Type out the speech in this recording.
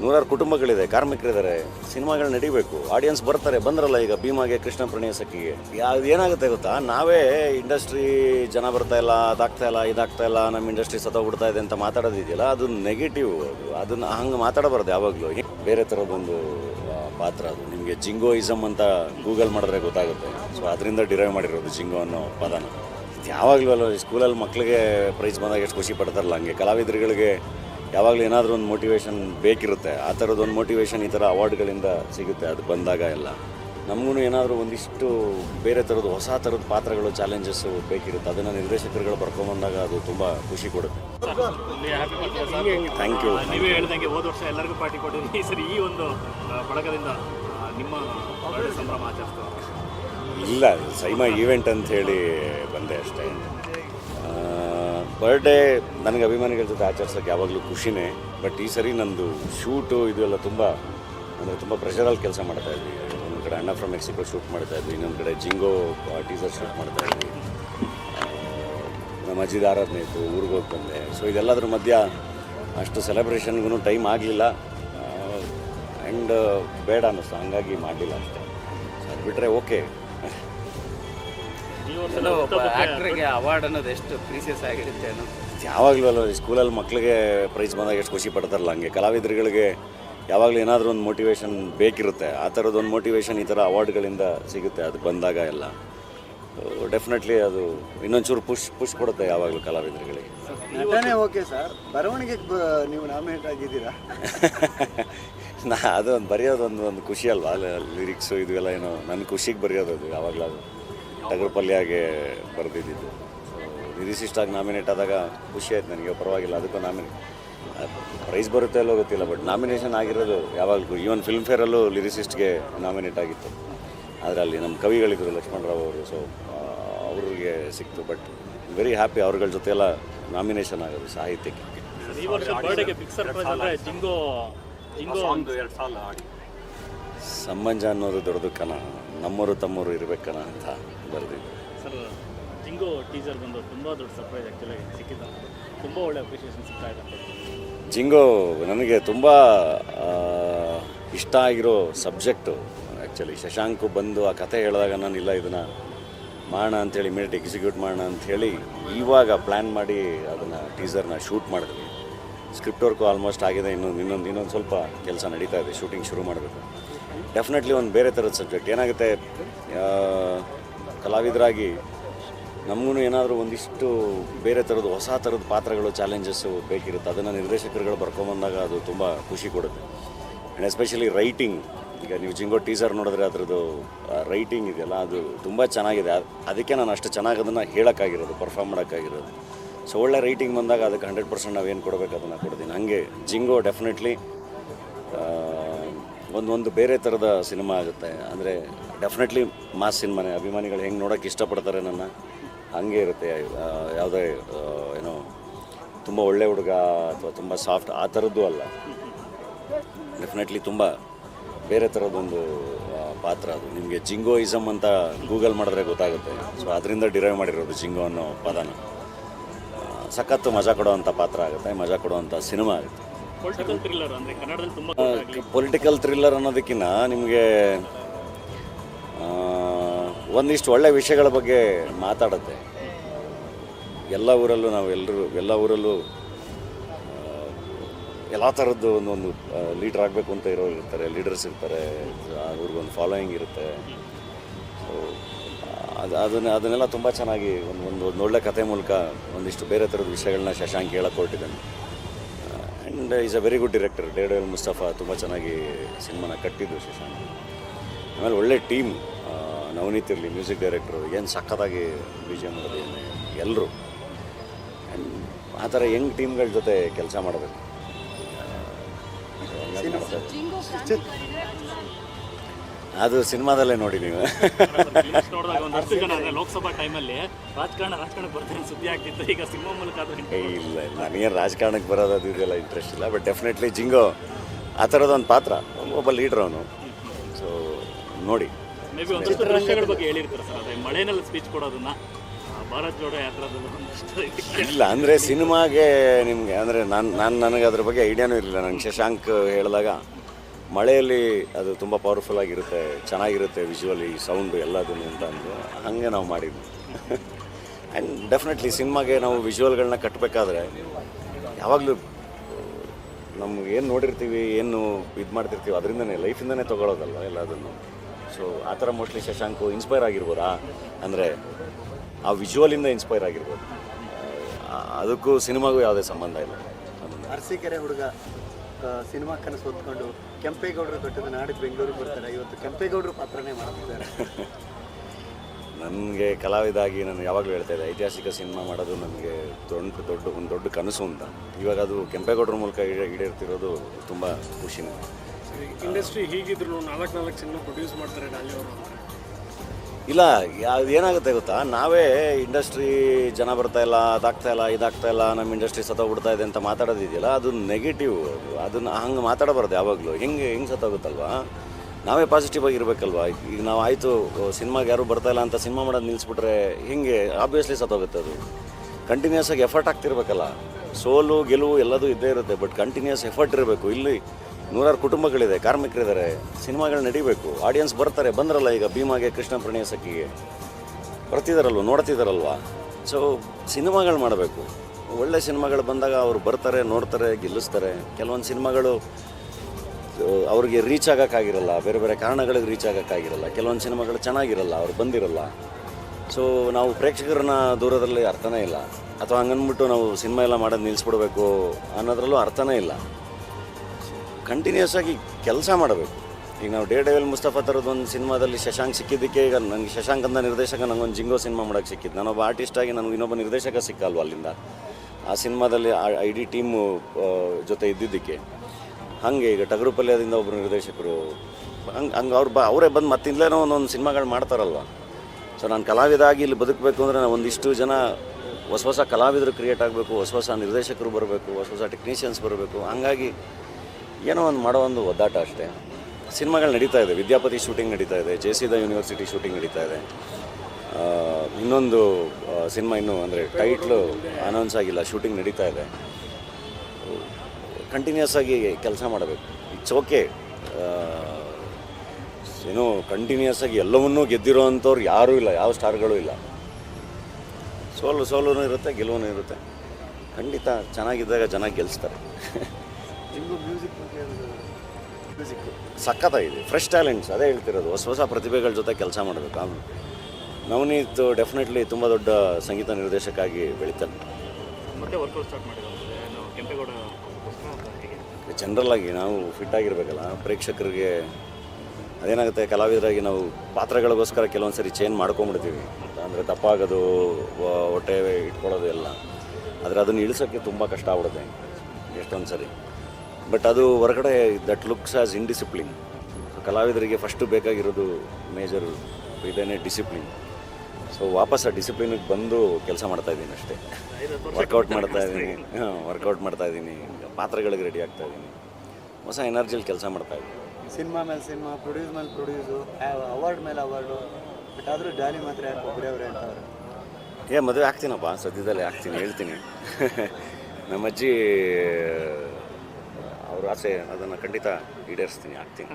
ನೂರಾರು ಕುಟುಂಬಗಳಿದೆ, ಕಾರ್ಮಿಕರಿದ್ದಾರೆ, ಸಿನಿಮಾಗಳು ನಡಿಬೇಕು ಆಡಿಯನ್ಸ್ ಬರ್ತಾರೆ, ಬಂದ್ರಲ್ಲ ಈಗ ಭೀಮಾಗೆ, ಕೃಷ್ಣ ಪ್ರಣಯ ಸಖಿಗೆ. ಅದು ಏನಾಗುತ್ತೆ ಗೊತ್ತಾ? ನಾವೇ ಇಂಡಸ್ಟ್ರಿ ಜನ ಬರ್ತಾ ಇಲ್ಲ, ಅದಾಗ್ತಾ ಇಲ್ಲ, ಇದಾಗ್ತಾ ಇಲ್ಲ ನಮ್ಮ ಇಂಡಸ್ಟ್ರಿ ಸತ್ತೋಗ್ಬಿಡ್ತಾ ಇದೆ ಅಂತ ಮಾತಾಡೋದಿದೆಯಲ್ಲ ಅದು ನೆಗೆಟಿವ್ ಅದು. ಅದನ್ನ ಹಂಗೆ ಮಾತಾಡಬಾರ್ದು ಯಾವಾಗಲೂ. ಬೇರೆ ಥರದೊಂದು ಪಾತ್ರ ಅದು. ನಿಮಗೆ ಜಿಂಗೋಯಿಸಮ್ ಅಂತ ಗೂಗಲ್ ಮಾಡಿದ್ರೆ ಗೊತ್ತಾಗುತ್ತೆ. ಸೊ ಅದರಿಂದ ಡಿರೈವ್ ಮಾಡಿರೋದು ಜಿಂಗೋ ಅನ್ನೋ ಪದನ. ಯಾವಾಗಲೂ ಅಲ್ಲ ಸ್ಕೂಲಲ್ಲಿ ಮಕ್ಕಳಿಗೆ ಪ್ರೈಸ್ ಬಂದಾಗ ಎಷ್ಟು ಖುಷಿ ಪಡ್ತಾರಲ್ಲ, ಹಂಗೆ ಕಲಾವಿದರುಗಳಿಗೆ ಯಾವಾಗಲೂ ಏನಾದರೂ ಒಂದು ಮೋಟಿವೇಶನ್ ಬೇಕಿರುತ್ತೆ. ಆ ಥರದ್ದು ಒಂದು ಮೋಟಿವೇಶನ್ ಈ ಥರ ಅವಾರ್ಡ್ಗಳಿಂದ ಸಿಗುತ್ತೆ. ಅದು ಬಂದಾಗ ಎಲ್ಲ. ನಮಗೂ ಏನಾದರೂ ಒಂದಿಷ್ಟು ಬೇರೆ ಥರದ್ದು ಹೊಸ ಥರದ ಪಾತ್ರಗಳು ಚಾಲೆಂಜಸ್ಸು ಬೇಕಿರುತ್ತೆ. ಅದನ್ನು ನಿರ್ದೇಶಕರುಗಳು ಬರ್ಕೊಂಬಂದಾಗ ಅದು ತುಂಬ ಖುಷಿ ಕೊಡುತ್ತೆ. ಥ್ಯಾಂಕ್ ಯು ನೀವೇ ಹೇಳ್ದಂಗೆ ಹೋದ ವರ್ಷ ಎಲ್ಲರಿಗೂ ಪಾರ್ಟಿ ಕೊಟ್ಟಿದ್ರಿ ಈ ಸರಿ ಈ ಒಂದು ಬಳಗದಿಂದ ನಿಮ್ಮ ಸಂಭ್ರಮ ಇಲ್ಲ ಸೈಮಾ ಈವೆಂಟ್ ಅಂತ ಹೇಳಿ ಬಂದೆ ಅಷ್ಟೇ. ಬರ್ಡೇ ನನಗೆ ಅಭಿಮಾನಿಗಳ ಜೊತೆ ಆಚರಿಸೋಕ್ಕೆ ಯಾವಾಗಲೂ ಖುಷಿನೇ ಬಟ್ ಈ ಸರಿ ನಂದು ಶೂಟು ಇದು ಎಲ್ಲ ತುಂಬ, ಅಂದರೆ ತುಂಬ ಪ್ರೆಷರಲ್ಲಿ ಕೆಲಸ ಮಾಡ್ತಾ ಇದ್ವಿ. ಒಂದು ಕಡೆ ಅಣ್ಣ ಫ್ರಮ್ ಮೆಕ್ಸಿಕೋ ಶೂಟ್ ಮಾಡ್ತಾ ಇದ್ವಿ, ಇನ್ನೊಂದು ಕಡೆ ಜಿಂಗೋ ಟೀಸರ್ ಶೂಟ್ ಮಾಡ್ತಾ ಇದ್ವಿ. ನಮ್ಮ ಅಜ್ಜಿದ ಆರಾಧನೆ ಇತ್ತು, ಊರಿಗೆ ಹೋಗಿ ಬಂದೆ. ಸೊ ಇದೆಲ್ಲದ್ರ ಮಧ್ಯ ಅಷ್ಟು ಸೆಲೆಬ್ರೇಷನ್ಗೂ ಟೈಮ್ ಆಗಲಿಲ್ಲ. ಆ್ಯಂಡ್ ಬೇಡ ಅನ್ನಿಸ್ತು. ಹಂಗಾಗಿ ಮಾಡಲಿಲ್ಲ ಅಷ್ಟೇ. ಸೊ ಅದು ಬಿಟ್ಟರೆ ಓಕೆ ಆಕ್ಟರ್ಗೆ ಅವಾರ್ಡ್ ಅನ್ನೋದು ಎಷ್ಟು ಪ್ರೀಸಿಯಸ್ ಆಗಿರುತ್ತೆ ಅನ್ನೋದು ಯಾವಾಗಲೂ ಅಲ್ಲ ಸ್ಕೂಲಲ್ಲಿ ಮಕ್ಕಳಿಗೆ ಪ್ರೈಸ್ ಬಂದಾಗ ಎಷ್ಟು ಖುಷಿ ಪಡ್ತಾರಲ್ಲ ಹಂಗೆ ಕಲಾವಿದರುಗಳಿಗೆ ಯಾವಾಗಲೂ ಏನಾದರೂ ಒಂದು ಮೋಟಿವೇಶನ್ ಬೇಕಿರುತ್ತೆ. ಆ ಥರದ್ದೊಂದು ಮೋಟಿವೇಶನ್ ಈ ಥರ ಅವಾರ್ಡ್ಗಳಿಂದ ಸಿಗುತ್ತೆ ಅದು ಬಂದಾಗ ಎಲ್ಲ. ಡೆಫಿನೆಟ್ಲಿ ಅದು ಇನ್ನೊಂಚೂರು ಪುಷ್ ಪುಷ್ ಕೊಡುತ್ತೆ ಯಾವಾಗಲೂ ಕಲಾವಿದರುಗಳಿಗೆ. ನಟನೆ ಓಕೆ ಸರ್ ಬರವಣಿಗೆಗೆ ನೀವು ನಾಮಿನೇಟ್ ಆಗಿದ್ದೀರಾ? ನಾ ಅದು ಒಂದು ಬರೆಯೋದೊಂದು ಒಂದು ಒಂದು ಖುಷಿ ಅಲ್ವಾ ಲಿರಿಕ್ಸು ಇದು ಎಲ್ಲ ಏನೋ ನನ್ನ ಖುಷಿಗೆ ಬರೆಯೋದು ಅದು ಯಾವಾಗಲೂ ಅದು ಟಗರು ಪಲ್ಯಾಗೆ ಬರೆದಿದ್ದು ನಿರೀಶಿಷ್ಟಾಗಿ ನಾಮಿನೇಟ್ ಆದಾಗ ಖುಷಿ ಆಯ್ತು ನನಗೆ ಪರವಾಗಿಲ್ಲ ಅದಕ್ಕೂ ನಾಮಿನೇಟ್ ಪ್ರೈಸ್ ಬರುತ್ತೆ ಅಲ್ಲೋ ಗೊತ್ತಿಲ್ಲ ಬಟ್ ನಾಮಿನೇಷನ್ ಆಗಿರೋದು ಯಾವಾಗಲೂ ಈವನ್ ಫಿಲ್ಮ್ ಫೇರಲ್ಲೂ ಲಿರಿಸಿಸ್ಟ್ಗೆ ನಾಮಿನೇಟ್ ಆಗಿತ್ತು. ಆದರೆ ಅಲ್ಲಿ ನಮ್ಮ ಕವಿಗಳಿದ್ರು ಲಕ್ಷ್ಮಣರಾವ್ ಅವರು ಸೊ ಅವ್ರಿಗೆ ಸಿಕ್ತು ಬಟ್ ವೆರಿ ಹ್ಯಾಪಿ ಅವ್ರಗಳ ಜೊತೆ ಎಲ್ಲ ನಾಮಿನೇಷನ್ ಆಗೋದು ಸಾಹಿತ್ಯಕ್ಕೆ. ಸಂಬಂಧ ಅನ್ನೋದು ದೊಡ್ಡದು ಕಣ. ನಮ್ಮವರು ತಮ್ಮವರು ಇರಬೇಕನ ಅಂತ ಬರೆದಿದ್ದೆ. ಸರ್ ಜಿಂಗೋ ಟೀಸರ್ ಬಂದು ತುಂಬ ದೊಡ್ಡ ಸರ್ಪ್ರೈಸ್ ಆ್ಯಕ್ಚುಲಿ ಸಿಕ್ಕಿದ್ದ ತುಂಬ ಒಳ್ಳೆ ಅಪ್ರಿಷಿಯೇಷನ್ ಸಿಗ್ತಾ ಇದೆ ಜಿಂಗೋ ನನಗೆ ತುಂಬ ಇಷ್ಟ ಆಗಿರೋ ಸಬ್ಜೆಕ್ಟು ಆ್ಯಕ್ಚುಲಿ ಶಶಾಂಕು ಬಂದು ಆ ಕಥೆ ಹೇಳಿದಾಗ ನಾನು ಇಲ್ಲ ಇದನ್ನು ಮಾಡೋಣ ಅಂಥೇಳಿ ಇಮಿಡಿಯೇಟ್ ಎಕ್ಸಿಕ್ಯೂಟ್ ಮಾಡೋಣ ಅಂಥೇಳಿ ಇವಾಗ ಪ್ಲ್ಯಾನ್ ಮಾಡಿ ಅದನ್ನು ಟೀಸರ್ನ ಶೂಟ್ ಮಾಡಿದ್ವಿ. ಸ್ಕ್ರಿಪ್ಟ್ ವರ್ಕು ಆಲ್ಮೋಸ್ಟ್ ಆಗಿದೆ. ಇನ್ನೊಂದು ಇನ್ನೊಂದು ಇನ್ನೊಂದು ಸ್ವಲ್ಪ ಕೆಲಸ ನಡೀತಾ ಇದೆ. ಶೂಟಿಂಗ್ ಶುರು ಮಾಡಬೇಕು. ಡೆಫಿನೆಟ್ಲಿ ಒಂದು ಬೇರೆ ಥರದ ಸಬ್ಜೆಕ್ಟ್ ಏನಾಗುತ್ತೆ ಕಲಾವಿದರಾಗಿ ನಮಗೂ ಏನಾದರೂ ಒಂದಿಷ್ಟು ಬೇರೆ ಥರದ ಹೊಸ ಥರದ ಪಾತ್ರಗಳು ಚಾಲೆಂಜಸ್ಸು ಬೇಕಿರುತ್ತೆ. ಅದನ್ನು ನಿರ್ದೇಶಕರುಗಳು ಬರ್ಕೊಂಬಂದಾಗ ಅದು ತುಂಬ ಖುಷಿ ಕೊಡುತ್ತೆ. ಆ್ಯಂಡ್ ಎಸ್ಪೆಷಲಿ ರೈಟಿಂಗ್ ಈಗ ನೀವು ಜಿಂಗೋ ಟೀಸರ್ ನೋಡಿದ್ರೆ ಅದರದ್ದು ರೈಟಿಂಗ್ ಇದೆಯಲ್ಲ, ಅದು ತುಂಬ ಚೆನ್ನಾಗಿದೆ. ಅದ್- ಅದಕ್ಕೆ ನಾನು ಅಷ್ಟು ಚೆನ್ನಾಗಿ ಅದನ್ನು ಹೇಳೋಕ್ಕಾಗಿರೋದು ಪರ್ಫಾರ್ಮ್ ಮಾಡೋಕ್ಕಾಗಿರೋದು. ಸೊ ಒಳ್ಳೆ ರೈಟಿಂಗ್ ಬಂದಾಗ ಅದಕ್ಕೆ ಹಂಡ್ರೆಡ್ ಪರ್ಸೆಂಟ್ ನಾವೇನು ಕೊಡಬೇಕು ಅದನ್ನು ಕೊಡ್ತೀನಿ. ಹಂಗೆ ಜಿಂಗೋ ಡೆಫಿನೆಟ್ಲಿ ಒಂದು ಒಂದು ಬೇರೆ ಥರದ ಸಿನಿಮಾ ಆಗುತ್ತೆ. ಅಂದರೆ ಡೆಫಿನೆಟ್ಲಿ ಮಾಸ್ ಸಿನಿಮಾನೇ ಅಭಿಮಾನಿಗಳು ಹೆಂಗೆ ನೋಡೋಕೆ ಇಷ್ಟಪಡ್ತಾರೆ ನನ್ನ ಹಂಗೆ ಇರುತ್ತೆ. ಯಾವುದೇ ಏನು, ತುಂಬ ಒಳ್ಳೆ ಹುಡುಗ ಅಥವಾ ತುಂಬ ಸಾಫ್ಟ್ ಆ ಥರದ್ದು ಅಲ್ಲ. ಡೆಫಿನೆಟ್ಲಿ ತುಂಬ ಬೇರೆ ಥರದೊಂದು ಪಾತ್ರ ಅದು. ನಿಮಗೆ ಜಿಂಗೋಯಿಸಮ್ ಅಂತ ಗೂಗಲ್ ಮಾಡಿದ್ರೆ ಗೊತ್ತಾಗುತ್ತೆ. ಸೊ ಅದರಿಂದ ಡಿರೈವ್ ಮಾಡಿರೋದು ಜಿಂಗೋ ಅನ್ನೋ ಪದನ. ಸಖತ್ತು ಮಜಾ ಕೊಡೋವಂಥ ಪಾತ್ರ ಆಗುತ್ತೆ, ಮಜಾ ಕೊಡುವಂಥ ಸಿನಿಮಾ ಆಗುತ್ತೆ. ಪೊಲಿಟಿಕಲ್ ಥ್ರಿಲ್ಲರ್ ಕನ್ನಡದಲ್ಲಿ ಅನ್ನೋದಕ್ಕಿಂತ ನಿಮಗೆ ಒಂದಿಷ್ಟು ಒಳ್ಳೆ ವಿಷಯಗಳ ಬಗ್ಗೆ ಮಾತಾಡುತ್ತೆ. ಎಲ್ಲ ಊರಲ್ಲೂ ನಾವು ಎಲ್ಲರೂ ಎಲ್ಲ ಊರಲ್ಲೂ ಎಲ್ಲ ಥರದ್ದು ಒಂದೊಂದು ಲೀಡರ್ ಆಗಬೇಕು ಅಂತ ಇರೋರು ಇರ್ತಾರೆ ಲೀಡರ್ಸ್ ಇರ್ತಾರೆ ಅವ್ರಿಗೊಂದು ಫಾಲೋಯಿಂಗ್ ಇರುತ್ತೆ. ಸೊ ಅದು, ಅದನ್ನ, ಅದನ್ನೆಲ್ಲ ತುಂಬ ಚೆನ್ನಾಗಿ ಒಂದು ಒಂದು ಒಳ್ಳೆ ಕತೆ ಮೂಲಕ ಒಂದಿಷ್ಟು ಬೇರೆ ಥರದ ವಿಷಯಗಳನ್ನ ಶಶಾಂಕ್ ಹೇಳಕ್ಕೆ ಹೊರಟಿದ್ದಾನೆ. And is a very good director daredevil Mustafa ತುಂಬ ಚೆನ್ನಾಗಿ ಸಿನಿಮಾನ ಕಟ್ಟಿದ್ದು ಶಶಾಂಕ್ ಆಮೇಲೆ ಒಳ್ಳೆ ಟೀಮ್ ನವನೀತ್ ಇರಲಿ ಮ್ಯೂಸಿಕ್ ಡೈರೆಕ್ಟ್ರು ಏನು ಸಖತ್ತಾಗಿ ಬಿ ಜಿ ಎಂ ಎಲ್ಲರೂ ಆ ಥರ ಯಂಗ್ ಟೀಮ್ಗಳ ಜೊತೆ ಕೆಲಸ ಮಾಡಬೇಕು ಅದು ಸಿನಿಮಾದಲ್ಲೇ ನೋಡಿ ನೀವು. ನೋಡಿದಾಗ ಒಂದಷ್ಟು ಜನ ಅಂದರೆ ಲೋಕಸಭಾ ಟೈಮಲ್ಲಿ ರಾಜಕಾರಣ ರಾಜಕಾರಣಕ್ಕೆ ಬರ್ತೀನಿ ಸುದ್ದಿ ಆಗ್ತಿತ್ತು. ಈಗ ಸಿನಿಮಾ ಮೂಲಕ ಅದು ಏ, ಇಲ್ಲ ಇಲ್ಲ. ನನಗೇನು ರಾಜಕಾರಣಕ್ಕೆ ಬರೋದು ಅದು ಇದೆಲ್ಲ ಇಂಟ್ರೆಸ್ಟ್ ಇಲ್ಲ. ಬಟ್ ಡೆಫಿನೆಟ್ಲಿ ಜಿಂಗೋ ಆ ಥರದೊಂದು ಪಾತ್ರ. ಒಬ್ಬ ಲೀಡ್ರ್ ಅವನು. ಸೊ ನೋಡಿ. ಮೇ ಬಿ ಒಂದಷ್ಟು ವಿಷಯಗಳ ಬಗ್ಗೆ ಹೇಳಿರ್ತಾರೆ ಸರ್. ಅದೇ ಮಳೆನಲ್ಲಿ ಸ್ಪೀಚ್ ಕೊಡೋದನ್ನ ಭಾರತ್ ಜೋಡೋ ಯಾತ್ರಾದಲ್ಲಿ ಇಲ್ಲ ಅಂದರೆ ಸಿನಿಮಾಗೆ ನಿಮಗೆ ಅಂದರೆ ನಾನು ನಾನು ನನಗೆ ಅದ್ರ ಬಗ್ಗೆ ಐಡಿಯಾನೂ ಇರಲಿಲ್ಲ. ನಂಗೆ ಶಶಾಂಕ್ ಹೇಳಿದಾಗ ಮಳೆಯಲ್ಲಿ ಅದು ತುಂಬ ಪವರ್ಫುಲ್ ಆಗಿರುತ್ತೆ, ಚೆನ್ನಾಗಿರುತ್ತೆ ವಿಜುವಲಿ ಸೌಂಡು ಎಲ್ಲದನ್ನು ಅಂತ ಅಂದು ಹಾಗೆ ನಾವು ಮಾಡಿದ್ವಿ. ಆ್ಯಂಡ್ ಡೆಫಿನೆಟ್ಲಿ ಸಿನಿಮಾಗೆ ನಾವು ವಿಜುವಲ್ಗಳನ್ನ ಕಟ್ಟಬೇಕಾದ್ರೆ ಯಾವಾಗಲೂ, ನಮ್ಗೆ ಏನು ನೋಡಿರ್ತೀವಿ, ಏನು ಇದು ಮಾಡ್ತಿರ್ತೀವಿ, ಅದರಿಂದನೇ ಲೈಫಿಂದನೇ ತೊಗೊಳೋದಲ್ವ ಎಲ್ಲದನ್ನು. ಸೊ ಆ ಥರ ಮೋಸ್ಟ್ಲಿ ಶಶಾಂಕು ಇನ್ಸ್ಪೈರ್ ಆಗಿರ್ಬೋದಾ? ಅಂದರೆ ಆ ವಿಜುವಲಿಂದ ಇನ್ಸ್ಪೈರ್ ಆಗಿರ್ಬೋದು. ಅದಕ್ಕೂ ಸಿನಿಮಾಗೂ ಯಾವುದೇ ಸಂಬಂಧ ಇಲ್ಲ. ಅರಸಿಕೆರೆ ಹುಡುಗ. ಸಿನಿಮಾ ಕನಸು ಹೊತ್ಕೊಂಡು ಕೆಂಪೇಗೌಡರು ದೊಡ್ಡದ ನಾಡಿದ್ದು ಬೆಂಗಳೂರಿಗೆ ಬರ್ತಾರೆ. ಇವತ್ತು ಕೆಂಪೇಗೌಡರು ಪಾತ್ರನೇ ಮಾಡ್ತಿದ್ದಾರೆ. ನನಗೆ ಕಲಾವಿದಾಗಿ ನಾನು ಯಾವಾಗಲೂ ಹೇಳ್ತಾ ಇದ್ದೆ ಐತಿಹಾಸಿಕ ಸಿನಿಮಾ ಮಾಡೋದು ನನಗೆ ದೊಡ್ಡ ದೊಡ್ಡ ಒಂದು ದೊಡ್ಡ ಕನಸು ಅಂತ. ಇವಾಗ ಅದು ಕೆಂಪೇಗೌಡರ ಮೂಲಕ ಈಡೇ ಈಡೇರ್ತಿರೋದು ತುಂಬ ಖುಷಿನೇ ಇಂಡಸ್ಟ್ರಿ ಹೀಗಿದ್ರು ನಾಲ್ಕು ನಾಲ್ಕು ಸಿನಿಮಾ ಪ್ರೊಡ್ಯೂಸ್ ಮಾಡ್ತಾರೆ ಡಾಲಿ ಅವರು ಇಲ್ಲ ಅದು ಏನಾಗುತ್ತೆ ಗೊತ್ತಾ? ನಾವೇ ಇಂಡಸ್ಟ್ರಿ ಜನ ಬರ್ತಾ ಇಲ್ಲ, ಅದಾಗ್ತಾ ಇಲ್ಲ, ಇದಾಗ್ತಾ ಇಲ್ಲ ನಮ್ಮ ಇಂಡಸ್ಟ್ರಿ ಸತ್ತೋಗ್ಬಿಡ್ತಾ ಇದೆ ಅಂತ ಮಾತಾಡೋದಿದೆಯಲ್ಲ, ಅದು ನೆಗೆಟಿವ್ ಅದನ್ನು ಹಂಗೆ ಮಾತಾಡಬಾರ್ದು ಯಾವಾಗಲೂ. ಹೆಂಗೆ ಹೆಂಗೆ ಸತ್ತೋಗುತ್ತಲ್ವಾ? ನಾವೇ ಪಾಸಿಟಿವ್ ಆಗಿರ್ಬೇಕಲ್ವಾ ಈಗ ನಾವು ಆಯಿತು ಸಿನಿಮಾಗೆ ಯಾರು ಬರ್ತಾ ಇಲ್ಲ ಅಂತ ಸಿನಿಮಾ ಮಾಡೋದು ನಿಲ್ಲಿಸ್ಬಿಟ್ರೆ ಹಿಂಗೆ? ಆಬ್ವಿಯಸ್ಲಿ ಸತ್ತೋಗುತ್ತೆ ಅದು. ಕಂಟಿನ್ಯೂಸ್ ಆಗಿ ಎಫರ್ಟ್ ಆಗ್ತಿರ್ಬೇಕಲ್ಲ. ಸೋಲು, ಗೆಲುವು ಎಲ್ಲದೂ ಇದ್ದೇ ಇರುತ್ತೆ ಬಟ್ ಕಂಟಿನ್ಯೂಸ್ ಎಫರ್ಟ್ ಇರಬೇಕು. ಇಲ್ಲಿ ನೂರಾರು ಕುಟುಂಬಗಳಿದೆ, ಕಾರ್ಮಿಕರಿದ್ದಾರೆ, ಸಿನಿಮಾಗಳು ನಡಿಬೇಕು ಆಡಿಯನ್ಸ್ ಬರ್ತಾರೆ, ಬಂದ್ರಲ್ಲ ಈಗ ಭೀಮಾಗೆ, ಕೃಷ್ಣ ಪ್ರಣಯ ಸಖಿಗೆ. ಬರ್ತಿದಾರಲ್ವ, ನೋಡ್ತಿದಾರಲ್ವ? ಸೊ ಸಿನಿಮಾಗಳು ಮಾಡಬೇಕು. ಒಳ್ಳೆ ಸಿನಿಮಾಗಳು ಬಂದಾಗ ಅವರು ಬರ್ತಾರೆ, ನೋಡ್ತಾರೆ, ಗೆಲ್ಲಿಸ್ತಾರೆ. ಕೆಲವೊಂದು ಸಿನಿಮಾಗಳು ಅವ್ರಿಗೆ ರೀಚ್ ಆಗೋಕ್ಕಾಗಿರಲ್ಲ, ಬೇರೆ ಬೇರೆ ಕಾರಣಗಳಿಗೆ ರೀಚ್ ಆಗೋಕ್ಕಾಗಿರಲ್ಲ. ಕೆಲವೊಂದು ಸಿನಿಮಾಗಳು ಚೆನ್ನಾಗಿರಲ್ಲ, ಅವ್ರು ಬಂದಿರಲ್ಲ. ಸೊ ನಾವು ಪ್ರೇಕ್ಷಕರನ್ನ ದೂರದಲ್ಲಿ ಅರ್ಥನೇ ಇಲ್ಲ. ಅಥವಾ ಹಂಗನ್ಬಿಟ್ಟು ನಾವು ಸಿನಿಮಾ ಎಲ್ಲ ಮಾಡೋದು ನಿಲ್ಲಿಸ್ಬಿಡ್ಬೇಕು ಅನ್ನೋದ್ರಲ್ಲೂ ಅರ್ಥನೇ ಇಲ್ಲ. ಕಂಟಿನ್ಯೂಸ್ ಆಗಿ ಕೆಲಸ ಮಾಡಬೇಕು. ಈಗ ನಾವು ಡೇ ಡೇವೆಲ್ ಮುಸ್ತಫಾ ಥರದ್ದು ಒಂದು ಸಿನಿಮಾದಲ್ಲಿ ಶಶಾಂಕ್ ಸಿಕ್ಕಿದ್ದಕ್ಕೆ ಈಗ ನನಗೆ ಶಶಾಂಕ್ ಅಂತ ನಿರ್ದೇಶಕ ನನಗೊಂದು ಜಿಂಗೋ ಸಿನಿಮಾ ಮಾಡೋಕ್ಕೆ ಸಿಕ್ಕಿದ್ದು ನಾನೊಬ್ಬ ಆರ್ಟಿಸ್ಟ್ ಆಗಿ ನನಗೆ ಇನ್ನೊಬ್ಬ ನಿರ್ದೇಶಕ ಸಿಕ್ಕಲ್ವ ಅಲ್ಲಿಂದ? ಆ ಸಿನಿಮಾದಲ್ಲಿ ಡಿ ಟೀಮು ಜೊತೆ ಇದ್ದಿದ್ದಕ್ಕೆ. ಹಾಗೆ ಈಗ ಟಗರು ಪಲ್ಯದಿಂದ ಒಬ್ಬರು ನಿರ್ದೇಶಕರು, ಹಂಗೆ ಹಂಗೆ ಅವ್ರು ಬ, ಅವರೇ ಬಂದು ಮತ್ತಿಂದಲೇನೋ ಒಂದೊಂದು ಸಿನಿಮಾಗಳು ಮಾಡ್ತಾರಲ್ವ? ಸೊ ನಾನು ಕಲಾವಿದ ಆಗಿ ಇಲ್ಲಿ ಬದುಕಬೇಕು ಅಂದರೆ ನಾನು ಒಂದಿಷ್ಟು ಜನ ಹೊಸ ಹೊಸ ಕಲಾವಿದರು ಕ್ರಿಯೇಟ್ ಆಗಬೇಕು, ಹೊಸ ಹೊಸ ನಿರ್ದೇಶಕರು ಬರಬೇಕು, ಹೊಸ ಹೊಸ ಟೆಕ್ನಿಷಿಯನ್ಸ್ ಬರಬೇಕು. ಹಂಗಾಗಿ ಏನೋ ಒಂದು ಮಾಡೋ ಒಂದು ಒದ್ದಾಟ ಅಷ್ಟೇ. ಸಿನಿಮಾಗಳು ನಡೀತಾ ಇದೆ. ವಿದ್ಯಾಪತಿ ಶೂಟಿಂಗ್ ನಡೀತಾ ಇದೆ. J C the university shooting ನಡೀತಾ ಇದೆ. ಇನ್ನೊಂದು ಸಿನಿಮಾ ಇನ್ನೂ ಅಂದರೆ ಟೈಟ್ಲು ಅನೌನ್ಸ್ ಆಗಿಲ್ಲ. ಶೂಟಿಂಗ್ ನಡೀತಾ ಇದೆ. ಕಂಟಿನ್ಯೂಸ್ ಆಗಿ ಕೆಲಸ ಮಾಡಬೇಕು. ಇಟ್ಸ್ ಓಕೆ ಏನೋ ಕಂಟಿನ್ಯೂಸ್ ಆಗಿ ಎಲ್ಲವನ್ನೂ ಗೆದ್ದಿರೋ ಅಂಥವ್ರು ಯಾರೂ ಇಲ್ಲ. ಯಾವ ಸ್ಟಾರ್ಗಳು ಇಲ್ಲ. ಸೋಲು ಸೋಲೂ ಇರುತ್ತೆ ಗೆಲುವು ಇರುತ್ತೆ. ಖಂಡಿತ ಚೆನ್ನಾಗಿದ್ದಾಗ ಜನ ಗೆಲ್ಲಿಸ್ತಾರೆ ಮ್ಯೂಸಿಕ್ ಮ್ಯೂಸಿಕ್ ಸಖತ್ತಾಗಿದೆ. ಫ್ರೆಶ್ ಟ್ಯಾಲೆಂಟ್ಸ್ ಅದೇ ಹೇಳ್ತಿರೋದು. ಹೊಸ ಹೊಸ ಪ್ರತಿಭೆಗಳ ಜೊತೆ ಕೆಲಸ ಮಾಡಬೇಕು. ಆಮೇಲೆ ನವನೀತ್ ಡೆಫಿನೆಟ್ಲಿ ತುಂಬ ದೊಡ್ಡ ಸಂಗೀತ ನಿರ್ದೇಶಕಾಗಿ ಬೆಳೀತಾನೆ. ಮತ್ತೆ ವರ್ಕೌಟ್ ಸ್ಟಾರ್ಟ್ ಮಾಡಿರೋದು ಏನು ಕೆಂಪೇಗೌಡ ಅದಕ್ಕೋಸ್ಕರ ಅಂತ ಜನರಲ್ ಆಗಿ ನಾವು ಫಿಟ್ ಆಗಿರಬೇಕಲ್ಲ. ಪ್ರೇಕ್ಷಕರಿಗೆ ಅದೇನಾಗುತ್ತೆ ಕಲಾವಿದರಾಗಿ ನಾವು ಪಾತ್ರಗಳಿಗೋಸ್ಕರ ಕೆಲವೊಂದು ಸರಿ ಚೇಂಜ್ ಮಾಡ್ಕೊಂಬಿಡ್ತೀವಿ ಅಂದರೆ ತಪ್ಪಾಗೋದು ಹೊಟ್ಟೆ ಇಟ್ಕೊಳ್ಳೋದು ಎಲ್ಲ. ಆದರೆ ಅದನ್ನು ಇಳಿಸೋಕ್ಕೆ ತುಂಬ ಕಷ್ಟ ಆಗ್ಬಿಡುತ್ತೆ. ಎಷ್ಟೊಂದು ಸರಿ ಬಟ್ ಅದು ಹೊರಗಡೆ ದಟ್ ಲುಕ್ಸ್ ಆಸ್ ಇನ್ಡಿಸಿಪ್ಲಿನ್ ಕಲಾವಿದರಿಗೆ ಫಸ್ಟು ಬೇಕಾಗಿರೋದು ಮೇಜರ್ ಇದೇನೆ ಡಿಸಿಪ್ಲಿನ್ ಸೊ ವಾಪಸ್ ಆ ಡಿಸಿಪ್ಲಿನಿಗೆ ಬಂದು ಕೆಲಸ ಮಾಡ್ತಾ ಇದ್ದೀನಿ ಅಷ್ಟೇ. ವರ್ಕೌಟ್ ಮಾಡ್ತಾ ಇದ್ದೀನಿ. ಹಾಂ ವರ್ಕೌಟ್ ಮಾಡ್ತಾ ಇದ್ದೀನಿ. ಪಾತ್ರಗಳಿಗೆ ರೆಡಿ ಆಗ್ತಾ ಇದ್ದೀನಿ. ಹೊಸ ಎನರ್ಜಿಲಿ ಕೆಲಸ ಮಾಡ್ತಾ ಇದ್ದೀನಿ. ಸಿನಿಮಾ ಮೇಲೆ ಸಿನಿಮಾ ಪ್ರೊಡ್ಯೂಸ್ ಮೇಲೆ ಪ್ರೊಡ್ಯೂಸು ಅವಾರ್ಡ್ ಮೇಲೆ ಅವಾರ್ಡು ಬಟ್ ಆದರೂ ಡ್ಯಾಲಿ ಮಾತ್ರ ಅವರೇ ಅಂತ ಏ ಮದುವೆ ಆಗ್ತೀನಪ್ಪ ಸದ್ಯದಲ್ಲೇ ಆಗ್ತೀನಿ ಹೇಳ್ತೀನಿ. ನಮ್ಮ ಅಜ್ಜಿ ಅವ್ರ ಆಸೆ ಅದನ್ನು ಖಂಡಿತ ಈಡೇರಿಸ್ತೀನಿ ಆಗ್ತೀನಿ